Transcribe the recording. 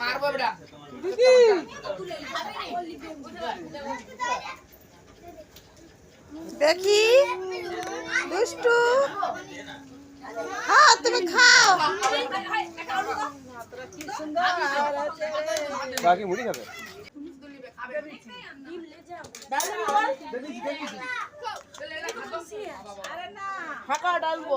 মারবো বেটা দেখি। দুষ্টু। হ্যাঁ তুমি খাও। বাকি মুড়ি খাবে? ফাঁকা ডালবো।